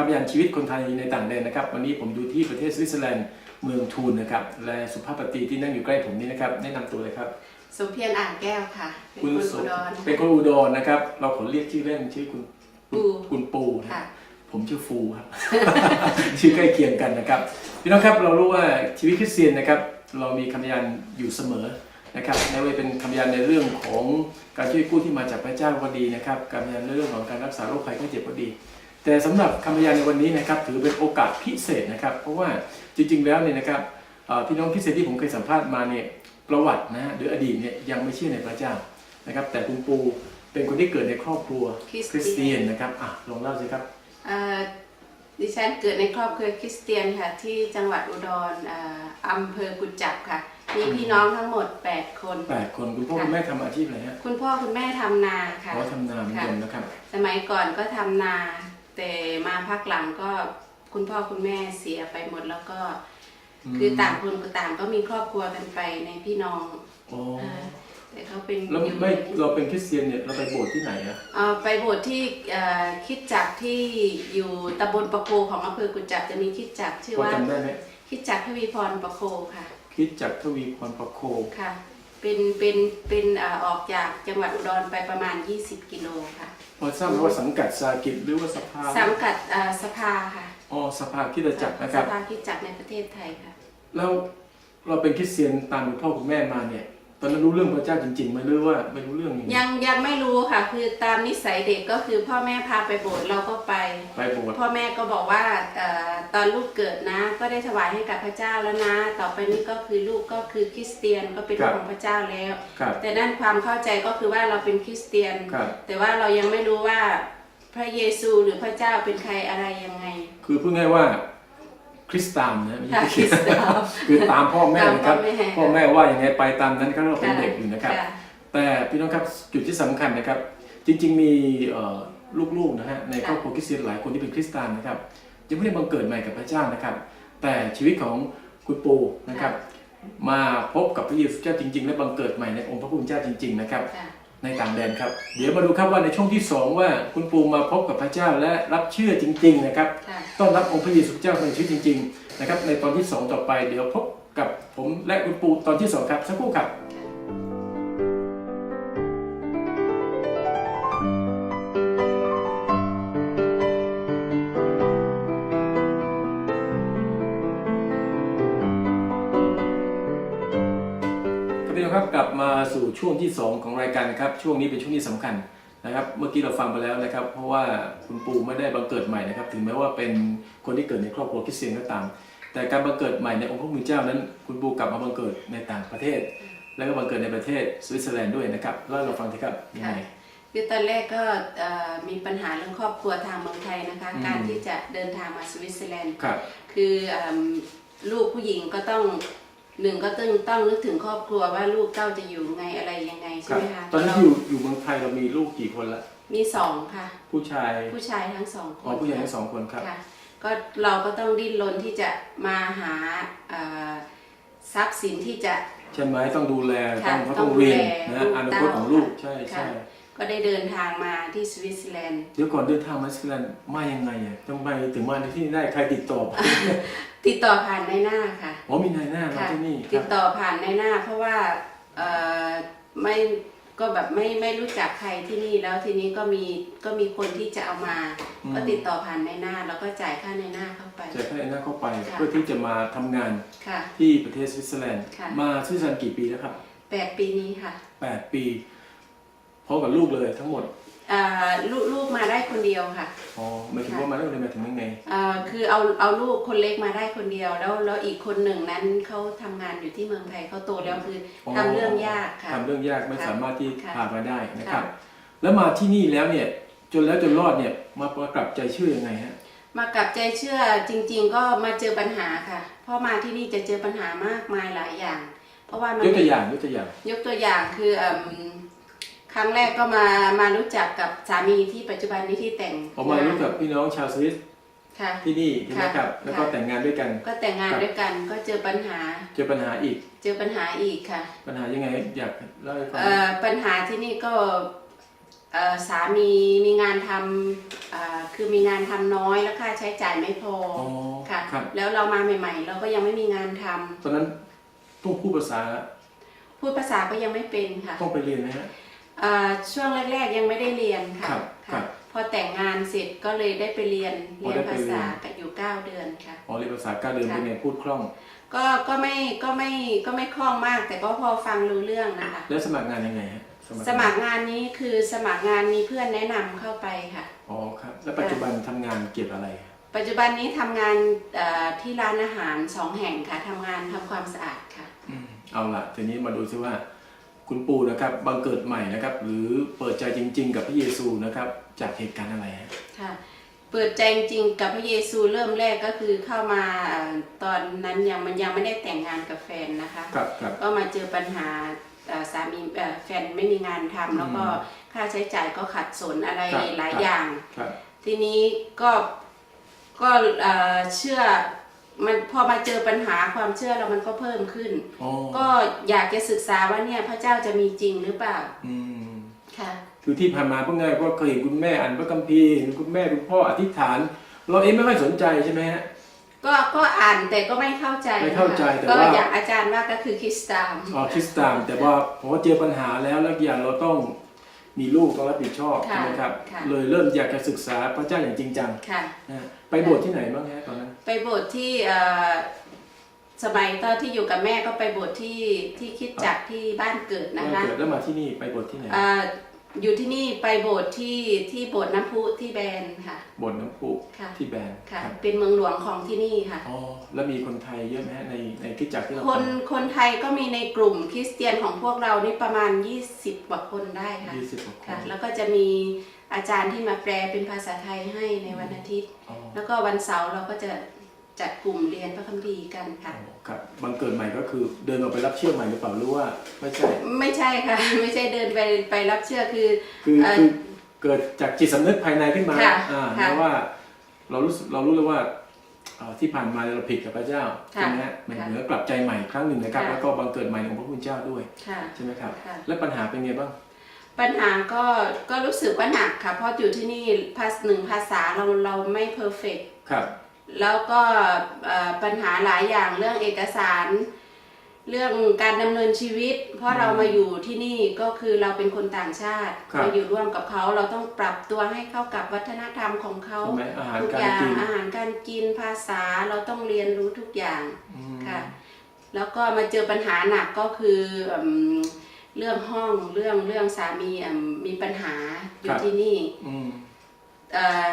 คำยันชีวิตคนไทยในต่างแดนนะครับ วันนี้ผมอยู่ที่ประเทศสวิตเซอร์แลนด์เมืองทูนนะครับ และสุภาพสตรีที่นั่งอยู่ใกล้ผมนี้นะครับ แนะนำตัวเลยครับสมเพียรอ่างแก้วค่ะ เป็นคนสุอุดรเป็นคนอุดรนะครับ เราขอเรียกชื่อเล่นชื่อคุณปูคุณปูนะค่ะผมชื่อฟูครับชื่อใกล้เคียงกันนะครับพี่น้องครับเรารู้ว่าชีวิตคริสเตียนนะครับ เรามีคำยันอยู่เสมอนะครับไม่ว่าเป็นคำยันในเรื่องของการช่วยกู้ที่มาจากพระเจ้าก็ดีนะครับคำยันในเรื่องของการรักษาโรคภัยไข้เจ็บก็ดี แต่สำหรับคำยันในวันนี้นะครับถือเป็นโอกาสพิเศษนะครับ เพราะว่าจริง ๆ แล้วเนี่ยนะครับเอ่อพี่น้องพิเศษที่ผมเคยสัมภาษณ์มาเนี่ยประวัตินะฮะหรืออดีตเนี่ยยังไม่เชื่อในพระเจ้านะครับ แต่คุณปูเป็นคนที่เกิดในครอบครัวคริสเตียนเตียนนะครับอะลองเล่าสิครับเอ่อดิฉันเกิดในครอบครัวคริสเตียนค่ะที่จังหวัดอุดรเอ่ออำเภอกุจจับค่ะมีพี่น้องทั้งหมด 8 คนแปดคนคุณพ่อคุณแม่ทำอาชีพอะไรฮะคุณพ่อคุณแม่ทำนาค่ะขอทำนาเหมือนกันนะครับ สมัยก่อนก็ทำนา แต่มาพักหลังก็คุณพ่อคุณแม่เสียไปหมดแล้วก็ คือต่างคนก็ต่างก็มีครอบครัวกันไปในพี่น้องอ๋อเอ่อแต่เขาเป็นแล้วอยู่ ไม่เราเป็นคริสเตียนเนี่ยเราไปโบสถ์ที่ไหนอะเอ่อไปโบสถ์ที่เอ่อคริดจักรที่อยู่ตำบลประโคของอำเภอกุจจับจะมีคริดจักรชื่อพอว่าจำได้ไหมคริดจักรทวีพรประโคค่ะ คริดจากทวีพรประโค ค่ะ เป็นเป็นเป็นเอ่อออกจากจังหวัดอุดรไปประมาณ 20 กิโลค่ะ พอทราบไหมว่าสังกัดสากิจหรือว่าสภาสังกัดเอ่อสภาค่ะอ๋อสภาคริดจักรนะคสรับ ภาคริดจักรในประเทศไทยค่ะ แล้วเราเป็นคริสเตียนตามคุณพ่อคุณแม่มาเนี่ย ตอนนั้นรู้เรื่องพระเจ้าจริงๆไหมหรือว่าไม่รู้เรื่องยังไงยังยังไม่รู้ค่ะ คือตามนิสัยเด็กก็คือพ่อแม่พาไปโบสถ์เราก็ไป ไปโบสถ์พ่อแม่ก็บอกว่าเออตอนลูกเกิดนะ ก็ได้ถวายให้กับพระเจ้าแล้วนะ ต่อไปนี้ก็คือลูกก็คือคริสเตียนก็เป็นลูกของพระเจ้าแล้วครับแต่นั่นความเข้าใจก็คือว่าเราเป็นคริสเตียนครับแต่ว่าเรายังไม่รู้ว่าพระเยซูหรือพระเจ้าเป็นใครอะไรยังไง คือพูดง่ายว่า คริสตามนะไม่ใช่ค่ะคริสคริสตามคือตามพ่อแม่นะครับตามพ่อแม่พ่อแม่ว่าอย่างไงไปตามนั้นก็เราเป็นเด็กอยู่นะครับค่ะแต่พี่น้องครับจุดที่สำคัญนะครับ จริง ๆ มีเอ่อลูกๆนะฮะในครอบครัวคริสเตียนหลายคนที่เป็นคริสตานนะครับยังไม่ได้บังเกิดใหม่กับพระเจ้านะครับ แต่ชีวิตของคุณปูนะครับ มาพบกับพระเยซูเจ้าจริง ๆ และบังเกิดใหม่ในองค์พระผู้เป็นเจ้าจริง ๆ นะครับค่ะ ในต่างแดนครับ เดี๋ยวมาดูครับว่าในช่วงที่สองว่าคุณปูมาพบกับพระเจ้าและรับเชื่อจริง ๆ นะครับค่ะต้อนรับองค์พระเยซูเจ้าในชีวิตจริง ๆ นะครับ ในตอนที่สองต่อไป เดี๋ยวพบกับผมและคุณปูตอนที่สองครับสักครู่ครับครับ มาสู่ช่วงที่ 2 ของรายการนะครับ ช่วงนี้เป็นช่วงที่สำคัญนะครับ เมื่อกี้เราฟังไปแล้วนะครับ เพราะว่าคุณปูไม่ได้บังเกิดใหม่นะครับ ถึงแม้ว่าเป็นคนที่เกิดในครอบครัวคริสเตียนก็ตาม แต่การบังเกิดใหม่ในองค์พระผู้เป็นเจ้านั้น คุณปูกลับมาบังเกิดในต่างประเทศ แล้วก็บังเกิดในประเทศสวิตเซอร์แลนด์ด้วยนะครับเล่าให้เราฟังทีครับยังไงคือตอนแรกก็เอ่อมีปัญหาเรื่องครอบครัวทางเมืองไทยนะคะอืมการที่จะเดินทางมาสวิตเซอร์แลนด์ครับคือเอิ่มลูกผู้หญิงก็ต้อง หนึ่งก็ต้องต้องนึกถึงครอบครัวว่าลูกเต้าจะอยู่ไงอะไรยังไงคใช่รับไหมคะตอนนี้เราอยู่อยู่เมืองไทยเรามีลูกกี่คนละมีสองค่ะ ผู้ชายผู้ชายทั้งสองคอ๋อนผู้ชายทั้งสองคนครับ ค่ะก็เราก็ต้องดิ้นรนที่จะมาหาเอ่อทรัพย์สินที่จะ ใช่ไหมต้องดูแลค่ะต้องเขาต้ต้อองงดูเรียนแลนะลูกอนาคตของลูกใช่ค่ะ ใช่ก็ได้เดินทางมาที่สวิตเซอร์แลนด์ เดี๋ยวก่อนเดินทางมาสวิตเซอร์แลนด์มายังไงอะทำไมถึงมาในที่นี่ได้ใครติดต่อไป ติดต่อผ่านในหน้าค่ะอ๋อมีนายหน้ามาค่ะ ที่นี่คติรัดบ ต่อผ่านในหน้า เพราะว่าเอ่อไม่ก็แบบไม่ไม่รู้จักใครที่นี่แล้วทีนี้ก็มีก็มีคนที่จะเอามาก็ติดต่อผ่านในหน้าแล้วก็จ่ายค่าในหน้าเข้าไปจะให้หน้าเข้าไปค่ะ เพื่อที่จะมาทำงานค่ะ ที่ประเทศสวิตเซอร์แลนด์ ค่ะ มาสวิตเซอร์แลนด์กี่ปีแล้วครับแปดปีนี้ค่ะ แปดปีพร้อมกับลูกเลยทั้งหมด เอ่อลูกลูกมาได้คนเดียวค่ะอ๋อหมายถึงว่ามาแล้วเลยหมายถึงยังไงเอ่อคือเอาเอาลูกคนเล็กมาได้คนเดียว แล้วแล้วอีกคนหนึ่งนั้นเขาทำงานอยู่ที่เมืองไทยเขาโตแล้วคือออทำเรื่องยากค่ะ ทำเรื่องยากไม่ค่ะสามารถที่ค่ะพามาได้นะครับ ค่ะ แล้วมาที่นี่แล้วเนี่ย จนแล้วจนรอดเนี่ยมาประกลับใจเชื่อยังไงฮะ มากลับใจเชื่อจริง ๆ ก็มาเจอปัญหาค่ะเพราะมาที่นี่จะเจอปัญหามากมายหลายอย่าง เพราะว่ามัน ยกตัวอย่างยกตัวอย่าง ยกตัวอย่างคือเอิ่ม ครั้งแรกก็มามารู้จักกับสามีที่ปัจจุบันนี้ที่แต่งผมมารู้กับพี่น้องชาวสวิตค่ะ ที่นี่ใช่ไหมครับค่ะแล้วก็แต่งงานด้วยกัน ก็แต่งงานด้วยกันก็เจอปัญหา เจอปัญหาอีก เจอปัญหาอีกค่ะ ปัญหายังไงอยากเล่าให้ฟังเอ่อปัญหาที่นี่ก็เอ่อสามีมีงานทำเอ่อคือมีงานทำน้อยแล้วค่าใช้จ่ายไม่พออ๋อค่ะครับแล้วเรามาใหม่ๆ เราก็ยังไม่มีงานทำตอนนั้นต้องพูดภาษา พูดภาษาก็ยังไม่เป็นค่ะต้องไปเรียนไหมฮะเอ่อช่วงแรกๆยังไม่ได้เรียนค่ะครับครัค่ะบพอแต่งงานเสร็จก็เลยได้ไปเรียนอ๋อเรียนได้ไปภาเรียน ษากับอยู่9เดือนค่ะ อ๋อเรียนภาษาเก้าเดือนค่ะ เป็นไงพูดคล่อง ก็ก็ไม่ก็ไม่ก็ไม่คล่องมาก แต่ก็พอฟังรู้เรื่องนะคะ แล้วสมัครงานยังไงฮะสมัครงานนี้คือสมัครงานมีเพื่อนแนะนำเข้าไปค่ะ อ๋อครับ แล้วปัจจุบันทำงานเกี่ยวกับอะไร ปัจจุบันนี้ทำงานเอ่อที่ร้านอาหารสองแห่งค่ะทำงานทำความสะอาดค่ะ อืมเอาละทีนี้มาดูซิว่า คุณปู่นะครับบังเกิดใหม่นะครับ หรือเปิดใจจริง ๆ กับพระเยซูนะครับ จากเหตุการณ์อะไรฮะค่ะเปิดใจจริงๆกับพระเยซูเริ่มแรกก็คือเข้ามาเอ่อตอนนั้นยังมันยังไม่ได้แต่งงานกับแฟนนะคะ ครับครับ ก็มาเจอปัญหาเอ่อสามีเอ่อแฟนไม่มีงานทำแล้วก็ค่าใช้จ่ายก็ขัดสนอะไรครับ หลายครับอย่าง ครับ ทีนี้ก็ก็เอ่อเชื่อ มันพอมาเจอปัญหาความเชื่อเรามันก็เพิ่มขึ้น อ๋อก็อยากจะศึกษาว่าเนี่ยพระเจ้าจะมีจริงหรือเปล่าอืมค่ะคือที่ผ่านมาพวกง่ายก็เคยเห็นคุณแม่อ่านพระคัมภีร์เห็นคุณแม่คุณพ่ออธิษฐาน เราเองไม่ค่อยสนใจใช่ไหมฮะ ก็ก็อ่านแต่ก็ไม่เข้าใจไม่เข้าใจแต่ก็ว่า อย่างอาจารย์ว่าก็คือคริสตามอ๋อคริสตามแต่ว่าพอเจอปัญหาแล้วแล้วอีกอย่างเราต้อง มีลูกต้องรับผิดชอบค่ะใช่ไหมครับค่ะ เลยเริ่มอยากจะศึกษาพระเจ้าอย่างจริงจังค่ะ นะฮะไปโบสถ์ที่ไหนบ้างฮะตอนนั้นไปโบสถ์ที่เอ่อสมัยตอนที่อยู่กับแม่ก็ไปโบสถ์ที่ที่คริดจักรที่บ้านเกิดนะคะเกิดแล้วมาที่นี่ไปโบสถ์ที่ไหน เอ่อ อยู่ที่นี่ไปโบสถ์ที่ที่โบสถ์น้ำพุที่แบนค่ะโบสถ์น้ำพุค่ะ ที่แบนค่ะ ครับเป็นเมืองหลวงของที่นี่ค่ะ อ๋อแล้วมีคนไทยเยอะไหมฮะในในคริสตจักรที่เราคนคนไทยก็มีในกลุ่มคริสเตียนของพวกเรานี่ประมาณ 20กว่าคนได้ค่ะยี่สิบกว่าคค่ะ นแล้วก็จะมีอาจารย์ที่มาแปลเป็นภาษาไทยให้ในวันอาทิตย์ อ๋อแล้วก็วันเสาร์เราก็จะ จัดกลุ่มเรียนพระคัมภีร์กันค่ะ ครับบังเกิดใหม่ก็คือเดินออกไปรับเชื่อใหม่หรือเปล่าหรู้ว่าไม่ใช่ ไม่ใช่ค่ะ ไม่ใช่เดินไปไปรับเชื่อคือคือเอ่อ คือเกิดจากจิตสำนึกภายในขึ้นมาค่ะอ่าค่ะเพราะว่า เรารู้สึกเรารู้เลยว่าเอ่อที่ผ่านมาเราผิดกับพระเจ้าค่ะใช่ไหมฮะมันค่ะเหมือนกลับใจใหม่ครั้งหนึ่งนะครับ ค่ะ แล้วก็บังเกิดใหม่ของพระคุณเจ้าด้วยค่ะ ใช่ไหมครับ ค่ะ และปัญหาเป็นไงบ้าง ปัญหาก็ก็รู้สึกว่าหนักค่ะ เพราะอยู่ที่นี่ภาษาหนึ่งภาษาเราเราไม่เพอร์เฟกครับ แล้วก็เอ่อปัญหาหลายอย่างเรื่องเอกสาร เรื่องการดำเนินชีวิต เพราะเรามาอยู่ที่นี่ก็คือเราเป็นคนต่างชาติครับมาอยู่ร่วมกับเขาเราต้องปรับตัวให้เข้ากับวัฒนธรรมของเขาใช่ไหมอาหารทุกกาอรย่างกินอาหารการกินภาษาเราต้องเรียนรู้ทุกอย่างอืมค่ะแล้วก็มาเจอปัญหาหนักก็คืออืมเรื่องห้องเรื่องเรื่องสามีอืมมีปัญหาอยู่ที่นี่อืมเอ่อ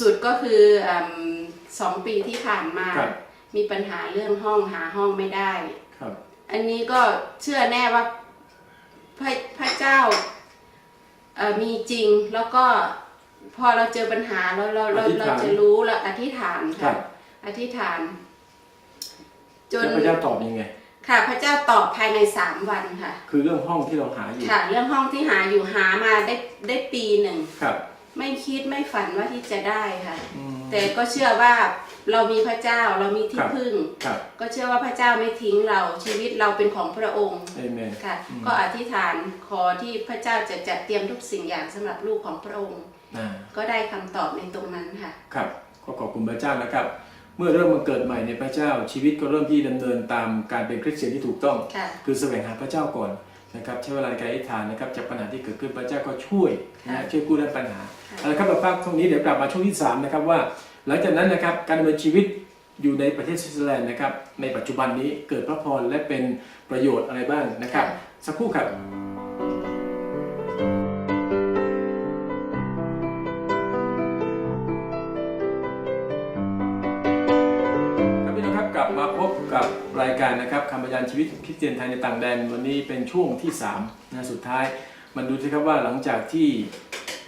สุดๆก็คืออืม สองปีที่ผ่านมา ครับมีปัญหาเรื่องห้องหาห้องไม่ได้ ครับ อันนี้ก็เชื่อแน่ว่าพระพระเจ้าเอ่อมีจริงแล้วก็พอเราเจอปัญหาเราเราเราอธิษฐาน เราจะรู้แล้วอธิษฐานครัค่ะบอธิษฐาน จนแล้วพระเจ้าตอบยังไง ค่ะพระเจ้าตอบภายในสามวันค่ะ คือเรื่องห้องที่เราหาอยู่ ค่ะ เรื่องห้องที่หาอยู่หามาได้ได้ปีหนึ่ง ครับ ไม่คิดไม่ฝันว่าที่จะได้ค่ะ อืม แต่ก็เชื่อว่าเรามีพระเจ้าเรามีที่ครับพึ่ง ครับก็เชื่อว่าพระเจ้าไม่ทิ้งเราชีวิตเราเป็นของพระองค์เอเมนค่ะอืมก็อธิษฐานขอที่พระเจ้าจะจัดเตรียมทุกสิ่งอย่างสำหรับลูกของพระองค์ อ่าก็ได้คำตอบในตรงนั้นค่ะ ครับก็ขอบคุณพระเจ้านะครับ เมื่อเริ่มมาเกิดใหม่ในพระเจ้าชีวิตก็เริ่มที่ดำเนินตามการเป็นคริสเตียนที่ถูกต้อง ค่ะ คือแสวงหาพระเจ้าก่อน นะครับใช้เวลาในการอธิษฐานนะครับจากปัญหาที่เกิดขึ้นพระเจ้าก็ช่วยนะค่ะช่วยกู้ด้านปัญหาค่ะเอาละครับเราพักตรงนี้เดี๋ยวกลับมาช่วงที่สามนะครับว่า หลังจากนั้นนะครับการดำเนินชีวิตอยู่ในประเทศสวิตเซอร์แลนด์นะครับในปัจจุบันนี้เกิดพระพรและเป็นประโยชน์อะไรบ้างนะครับ สักครู่ครับครับ การนะครับคำพยานชีวิตคริสเตียนไทยในต่างแดนวันนี้เป็นช่วงที่3นะสุดท้ายมันดูสิครับว่าหลังจากที่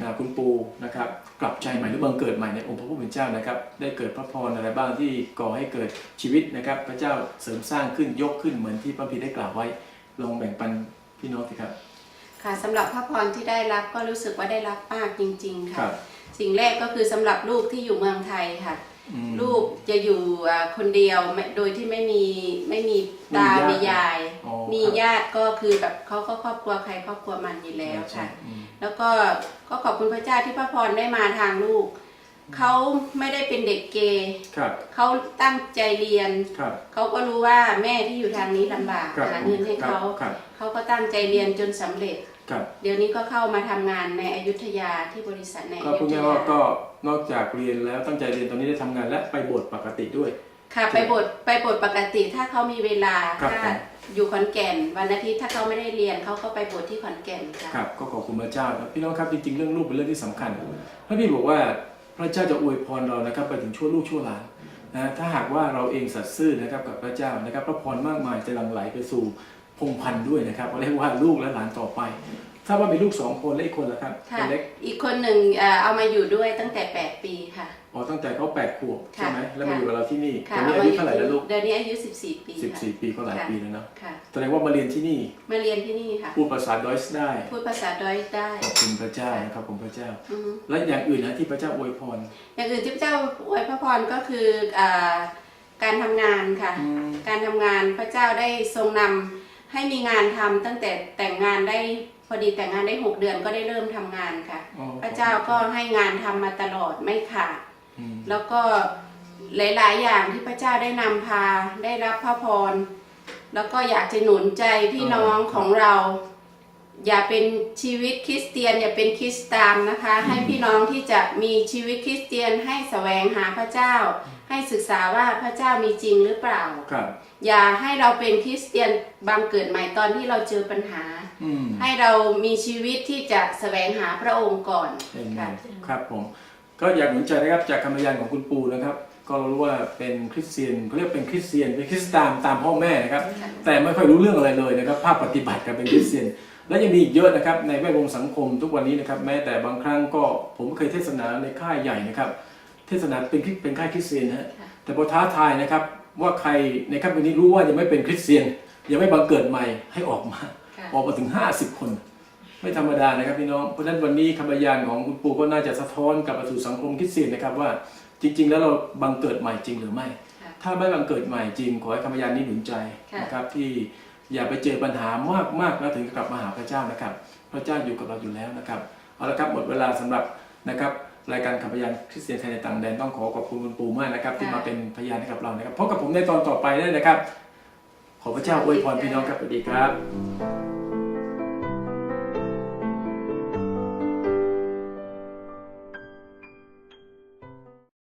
นะคุณปูนะครับกลับใจใหม่หรือบังเกิดใหม่ในองค์พระผู้เป็นเจ้านะครับได้เกิดพระพรอะไรบ้างที่ก่อให้เกิดชีวิตนะครับ พระเจ้าเสริมสร้างขึ้นยกขึ้นเหมือนที่พระพีได้กล่าวไว้ลองแบ่งปันพี่น้องสิครับค่ะสำหรับพระพรที่ได้รับก็รู้สึกว่าได้รับมากจริง ๆครัค่ะบสิ่งแรกก็คือสำหรับลูกที่อยู่เมืองไทยค่ะอืม ลูกจะอยู่อ่าคนเดียวไม่โดยที่ไม่มีไม่มีตาไม่มีมีญาติยายอ๋อมีครับญาติก็คือแบบเขาก็ครอบครัวใครครอบครัวมันอยู่แล้วใช่ค่ะอืมแล้วก็ก็ขอบคุณพระเจ้าที่พระพรได้มาทางลูกเขาไม่ได้เป็นเด็กเกย์ครับเขาตั้งใจเรียนครับเขาก็รู้ว่าแม่ที่อยู่ทางนี้ลำบากครับหาเงินให้เขาครับเขาก็ตั้งใจเรียนจนสำเร็จครับเดี๋ยวนี้ก็เข้ามาทำงานในอยุธยาที่บริษัทในอก็ยุพูดธง่ายยาๆว่าก็ นอกจากเรียนแล้วตั้งใจเรียนตอนนี้ได้ทำงานและไปโบสถ์ปกติด้วย ค่ะ ไปบทไปบทปกติถ้าเขามีเวลาครับถ้าผม อยู่ขอนแก่น วันอาทิตย์ถ้าเขาไม่ได้เรียนเขาก็ไปบทที่ขอนแก่นค่ะครับก็ขอบคุณพระเจ้าครับพี่น้องครับจริงๆ เรื่องลูกเป็นเรื่องที่สำคัญพระพี่บอกว่าพระเจ้าจะอวยพรเรานะครับไปถึงชั่วลูกชั่วหลานนะถ้าหากว่าเราเองสัตย์ซื่อนะครับกับพระเจ้านะครับพระพรมากมายจะหลั่งไหลไปสู่พงศ์พันธุ์ด้วยนะครับเรียกว่าลูกและหลานต่อไป ทราบว่ามีลูกสองคนและอีกคนละครับค่ะคนเล็กอีกคนหนึ่งเอ่อเอามาอยู่ด้วยตั้งแต่ 8 ปีค่ะ อ๋อตั้งแต่เขาแปดขวบใช่ไหมค่ะ แล้วมาอยู่กับเราที่นี่ตค่ะอนนี้อายุเท่าไหร่แล้วลูกเดี๋ยวนี้อายุ 14 ปีสิบค่ะสี่ปีก็หลายค่ะปีแล้วเนาะค่ะ แสดงว่ามาเรียนที่นี่มาเรียนที่นี่ค่ะ พูดภาษาดอยส์ได้พูดภาษาดอยซ์ได้ ขอบคุณพระเจ้านะครับผมพระเจ้า อือฮึ และอย่างอื่นนะที่พระเจ้าอวยพร อย่างอื่นที่พระเจ้าอวยพระพรก็คืออ่าการทำงานค่ะ อืม การทำงานพระเจ้าได้ทรงนำให้มีงานทำตั้งแต่แต่งงานได้ พอดีแต่งงานได้6เดือนก็ได้เริ่มทำงานค่ะ อ๋อ พระเจ้าก็ให้งานทำมาตลอดไม่ขาด อืมแล้วก็หลาย ๆ อย่างที่พระเจ้าได้นำพาได้รับพระพร แล้วก็อยากจะหนุนใจพี่น้องของเรา อย่าเป็นชีวิตคริสเตียน อย่าเป็นคริสตามนะคะ ให้พี่น้องที่จะมีชีวิตคริสเตียนให้แสวงหาพระเจ้า ให้ศึกษาว่าพระเจ้ามีจริงหรือเปล่า ครับ อย่าให้เราเป็นคริสเตียนบังเกิดใหม่ตอนที่เราเจอปัญหา อืมให้เรามีชีวิตที่จะแสวงหาพระองค์ก่อนเห็นไหมค่ะ ครับผม ก็อยากหนุนใจนะครับจากคำพยานของคุณปูนะครับ ก็รู้ว่าเป็นคริสเตียนเขาเรียกเป็นคริสเตียนเป็นคริสตามตามพ่อแม่นะครับ แต่ไม่ค่อยรู้เรื่องอะไรเลยนะครับ ภาคปฏิบัติกันเป็นคริสเตียน และยังมีอีกเยอะนะครับในแวดวงสังคมทุกวันนี้นะครับ แม้แต่บางครั้งก็ผมเคยเทศนาในค่ายใหญ่นะครับ เทศนาเป็นคริสเป็นค่ายคริสเตียนนะฮะค่ะแต่พอท้าทายนะครับว่าใครในค่ำคืนนี้รู้ว่ายังไม่เป็นคริสเตียน ยังไม่บังเกิดใหม่ให้ออกมาค่ะออกมาถึง 50 คน ไม่ธรรมดานะครับพี่น้องเพราะฉะนั้นวันนี้คำพยานของคุณปู่ก็น่าจะสะท้อนกลับมาสู่สังคมคริสเตียนนะครับว่าจริง ๆ แล้วเราบังเกิดใหม่จริงหรือไม่ค่ะถ้าไม่บังเกิดใหม่จริง ขอให้คำพยานนี้หนุนใจค่ะนะครับที่อย่าไปเจอปัญหามากมากๆแล้วถึงกลับมาหาพระเจ้านะครับ พระเจ้าอยู่กับเราอยู่แล้วนะครับเอาละครับหมดเวลาสำหรับนะครับ รายการคำพยานคริสเตียนไทยในต่างแดนต้องขอขอบคุณคุณปู่มากนะครับ ที่มาเป็นพยานให้กับเรานะครับพบกับผมในตอนต่อไปได้นะครับ ขอพระเจ้าอวยพรพี่น้องครับสวัสดีครับ